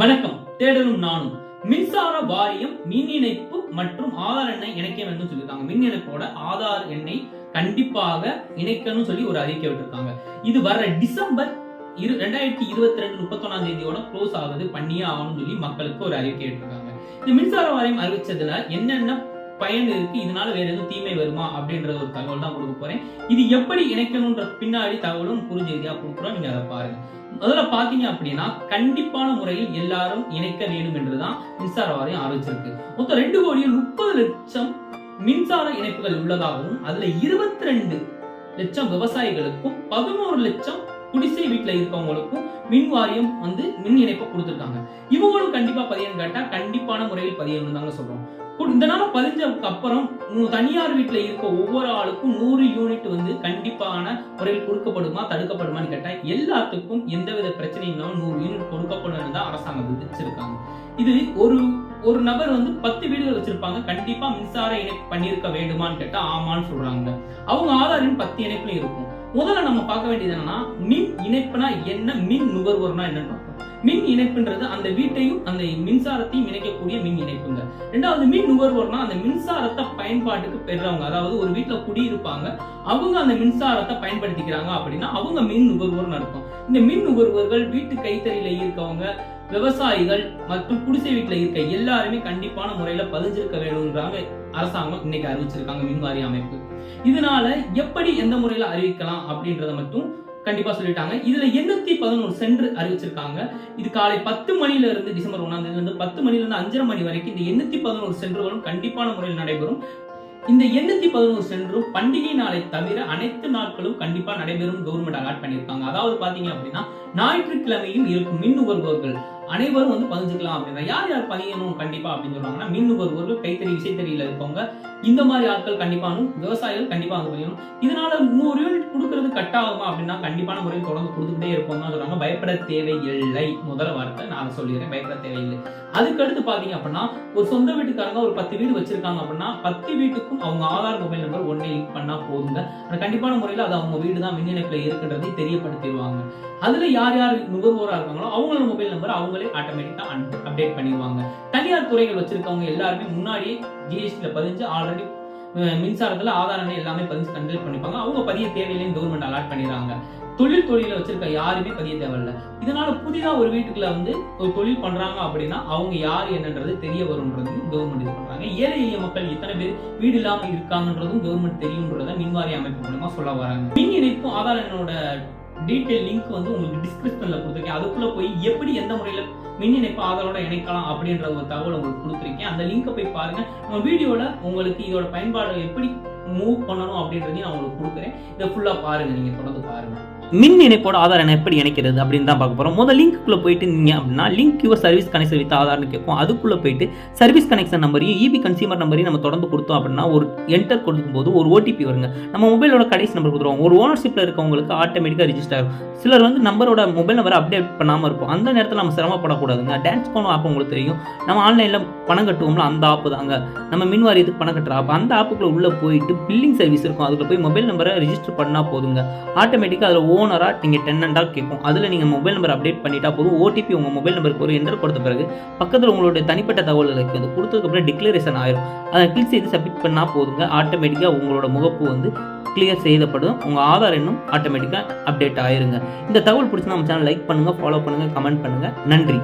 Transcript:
வணக்கம் தேடலும் நானும். மின்சார வாரியம் மின் இணைப்பு மற்றும் ஆதார் எண்ணை இணைக்க வேண்டும் சொல்லியிருக்காங்க. மின் இணைப்போட ஆதார் எண்ணை கண்டிப்பாக இணைக்கணும் சொல்லி ஒரு அறிக்கை விட்டுருக்காங்க. இது வர டிசம்பர் இரு ரெண்டாயிரத்தி இருபத்தி ரெண்டு முப்பத்தொன்னாம் தேதியோட க்ளோஸ் ஆகுது. பண்ணியே ஆகணும்னு சொல்லி மக்களுக்கு ஒரு அறிக்கை விட்டுருக்காங்க. இந்த மின்சார வாரியம் அறிவிச்சதுல என்னென்ன பயன் இருக்கு இதனால வேற எதுவும் தீமை வருமா அப்படின்ற ஒரு தகவல் தான் கொடுக்க போறேன். இது எப்படி இணைக்கணும்ன்ற பின்னாடி தகவலும் குறுஞ்செய்தியா கொடுக்குறோம் நீங்க அதை பாருங்க. முதல்ல பாத்தீங்க அப்படின்னா கண்டிப்பான முறையில் எல்லாரும் இணைக்க வேண்டும் என்றுதான் மின்சார வாரியம் ஆரம்பிச்சிருக்கு. மொத்தம் ரெண்டு கோடியே முப்பது லட்சம் மின்சார இணைப்புகள் உள்ளதாகவும் அதுல இருபத்தி ரெண்டு லட்சம் விவசாயிகளுக்கும் பதினோரு லட்சம் குடிசை வீட்டுல இருக்கவங்களுக்கும் மின் வாரியம் வந்து மின் இணைப்பை கொடுத்துருக்காங்க. இவங்களும் கண்டிப்பா பதியணும் கேட்டா கண்டிப்பான முறையில் பதியணும் தாங்க சொல்றோம். இந்த நாள் பதிஞ்சதுக்கு அப்புறம் தனியார் வீட்டுல இருக்க ஒவ்வொரு ஆளுக்கும் நூறு யூனிட் வந்து கண்டிப்பான முறையில் கொடுக்கப்படுமா தடுக்கப்படுமான்னு கேட்டா எல்லாத்துக்கும் எந்தவித பிரச்சனையும் இல்லாமல் நூறு யூனிட் கொடுக்கப்படும் தான் அரசாங்கம் விதிச்சிருக்காங்க. இது ஒரு ஒரு நபர் வந்து பத்து வீடுகள் வச்சிருப்பாங்க கண்டிப்பா மின்சார இணைப்பு பண்ணியிருக்க வேண்டுமான்னு கேட்டா ஆமான்னு சொல்றாங்க. அவங்க ஆதாரின் பத்து இணைப்புல இருக்கும். முதல்ல நம்ம பார்க்க வேண்டியது என்னன்னா மின் இணைப்புனா என்ன மின் நுகர்வோர்னா என்னன்னு பார்ப்போம். மின் இணைப்புன்றது அந்த வீட்டையும் அந்த மின்சாரத்தையும் இணைக்கக்கூடிய மின் இணைப்புங்க. ரெண்டாவது மின் நுகர்வோர்னா அந்த மின்சாரத்தை பயன்பாட்டுக்கு பெறுறவங்க. அதாவது ஒரு வீட்டுல குடியிருப்பாங்க. அவங்க அந்த மின்சாரத்தை பயன்படுத்திக்கிறாங்க அப்படின்னா அவங்க மின் நுகர்வோர்னு இருக்கும் இந்த மின் நுகர்வோர்கள் வீட்டு கைத்தறியில இருக்கவங்க விவசாயிகள் மற்றும் குடிசை வீட்டுல இருக்க எல்லாருமே கண்டிப்பான முறையில பதிஞ்சிருக்க வேணும்ன்றாங்க அரசாங்கம் இன்னைக்கு அறிவிச்சிருக்காங்க மின்வாரிய அமைப்பு. இதனால எப்படி எந்த முறையில அறிவிக்கலாம் அப்படின்றத மட்டும் கண்டிப்பா சொல்லிட்டாங்க. இதுல எண்ணூத்தி பதினோரு சென்று அறிவிச்சிருக்காங்க. இது காலை பத்து மணில இருந்து டிசம்பர் ஒன்னாம் தேதி இருந்து பத்து மணில இருந்து அஞ்சரை மணி வரைக்கும் இந்த எண்ணூத்தி பதினோரு சென்றுகளும் கண்டிப்பான முறையில் நடைபெறும். இந்த எண்ணூத்தி பதினோரு சென்றும் பண்டிகை நாளை தவிர அனைத்து நாட்களும் கண்டிப்பா நடைபெறும் கவர்மெண்ட் அலாட் பண்ணியிருக்காங்க. அதாவது பாத்தீங்க அப்படின்னா ஞாயிற்றுக்கிழமையும் இருக்கும் மின் நுகர்வோர்கள். அனைவரும் வந்து பதிஞ்சுக்கலாம் அப்படின்னா யார் யார் பதியணும் கண்டிப்பா அப்படின்னு சொல்றாங்கன்னா மின் நுகர்வோர்கள் கைத்தறி தெரியல இருக்கவங்க இந்த மாதிரி ஆட்கள் கண்டிப்பானும் விவசாயிகள் கண்டிப்பா வந்து பதியணும் இதனால நூறு யூனிட் கொடுக்கறது கட் ஆகுமா அப்படின்னா கண்டிப்பான முறையில் தொடர்ந்து கொடுத்துக்கிட்டே இருப்போம் தான் சொல்றாங்க. பயப்பட தேவையில்லை. முதல் வார்த்தை நான் அதை சொல்லிடுறேன். பயப்பட தேவையில்லை. அதுக்கடுத்து பாத்தீங்க அப்படின்னா ஒரு சொந்த வீட்டுக்காரங்க ஒரு பத்து வீடு வச்சிருக்காங்க அப்படின்னா பத்து வீட்டுக்கும் அவங்க ஆதார் மொபைல் நம்பர் ஒன்னே லிங்க் பண்ணா போதுங்க. ஆனா கண்டிப்பான முறையில் அது அவங்க வீடு தான் மின் இணைப்புல இருக்குன்றதை தெரியப்படுத்திடுவாங்க. அதுல யார் யார் நுகர்வோரா இருக்காங்களோ அவங்களோட மொபைல் நம்பர் அவங்களே ஆட்டோமேட்டிக்கா அப்டேட் பண்ணிடுவாங்க. தனியார் துறைகள் வச்சிருக்கவங்க எல்லாருமே முன்னாடியே ஜிஎஸ்டியில பதிஞ்சு ஆல்ரெடி மின்சாரத்துல ஆதாரங்கள் எல்லாமே பதிஞ்சு கண்டக்ட் பண்ணிப்பாங்க. அவங்க பதிய தேவையில்லைன்னு கவர்மெண்ட் அலாட் பண்ணிடுறாங்க. தொழில் தொழில வச்சிருக்க யாருமே பதிய தேவையில்ல. இதனால புதிதா ஒரு வீட்டுக்குள்ள வந்து ஒரு தொழில் பண்றாங்க அப்படின்னா அவங்க யார் என்னன்றது தெரிய வரும்ன்றதையும் கவர்மெண்ட் இது பண்றாங்க. ஏழை எளிய மக்கள் எத்தனை பேர் வீடு இல்லாம இருக்காங்கன்றதும் கவர்மெண்ட் தெரியும்ன்றத மின்வாரிய அமைப்பு மூலமா சொல்ல வராங்க. மின் இணைப்பும் ஆதார் டீட்டெயில் டீடைல் லிங்க் வந்து உங்களுக்கு டிஸ்கிரிப்ஷனில் கொடுத்துருக்கேன். அதுக்குள்ள போய் எப்படி எந்த முறையில் மின் இணைப்பு ஆதாரோட இணைக்கலாம் அப்படின்ற ஒரு தகவல் உங்களுக்கு கொடுத்துருக்கேன். அந்த லிங்கை போய் பாருங்க. நம்ம வீடியோல உங்களுக்கு இதோட பயன்பாடு எப்படி மூவ் பண்ணணும் அப்படின்றதையும் நான் உங்களுக்கு கொடுக்குறேன். இதை ஃபுல்லா பாருங்க. நீங்க தொடர்ந்து பாருங்க. மின் இணைப்போட ஆதார் எண்ணை எப்படி இணைக்கிறது அப்படின்னு தான் பார்க்க போகிறோம் முதல் லிங்க்குள்ளே போயிட்டு நீங்கள் அப்படின்னா link your service connection with ஆதார்னு கேட்கும். அதுக்குள்ளே போயிட்டு சர்வீஸ் கனெக்ஷன் நம்பரையும் இபி கன்சியூமர் நம்பரையும் நம்ம தொடர்ந்து கொடுத்தோம் அப்படின்னா ஒரு என்டர் கொடுக்கும்போது ஒரு ஓடிபி வருங்க. நம்ம மொபைலோட கடைசி நம்பர் கொடுத்துருவோம். ஒரு ஓனர்ஷிப்பில் இருக்கவங்களுக்கு ஆட்டோமேட்டிக்காக ரிஜிஸ்டர் ஆகும் சிலர் வந்து நம்பரோட மொபைல் நம்பரை அப்டேட் பண்ணாமல் இருப்போம். அந்த நேரத்தில் நம்ம சிரமப்படக்கூடாது. சிரமப்படக்கூடாதுங்க டான்ஸ் போனோம் ஆப் உங்களுக்கு தெரியும். நம்ம ஆன்லைனில் பணம் கட்டுவோம்ல அந்த ஆப்பு தாங்க. நம்ம மின் வாரியத்துக்கு பணம் கட்டுற ஆப் அந்த ஆப்புக்குள்ள உள்ளே போயிட்டு பில்லிங் சர்வீஸ் இருக்கும். அதுக்குள்ள போய் மொபைல் நம்பரை ரிஜிஸ்டர் பண்ணால் போதுங்க. ஆட்டோமேட்டிக்காக அதில் ஓனராக நீங்கள் டென் டென்னண்டாக கேட்கும். அதில் நீங்கள் மொபைல் நம்பர் அப்டேட் பண்ணிட்டா போதும். ஓடிபி உங்கள் மொபைல் நம்பருக்கு ஒரு என்டர் கொடுத்த பிறகு பக்கத்தில் உங்களுடைய தனிப்பட்ட தகவல்களுக்கு அது கொடுத்ததுக்கப்புறம் டிக்ளரேஷன் ஆயிரும். அதை கிளிக் செய்து சப்மிட் பண்ணால் போதுங்க. ஆட்டோமேட்டிக்காக உங்களோட முகப்பு வந்து கிளியர் செய்யப்படும் உங்கள் ஆதார் எண்ணும் ஆட்டோமேட்டிக்காக அப்டேட் ஆயிருங்க. இந்த தகவல் பிடிச்சி நம்ம சேனல் லைக் பண்ணுங்கள் ஃபாலோ பண்ணுங்கள் கமெண்ட் பண்ணுங்கள் நன்றி.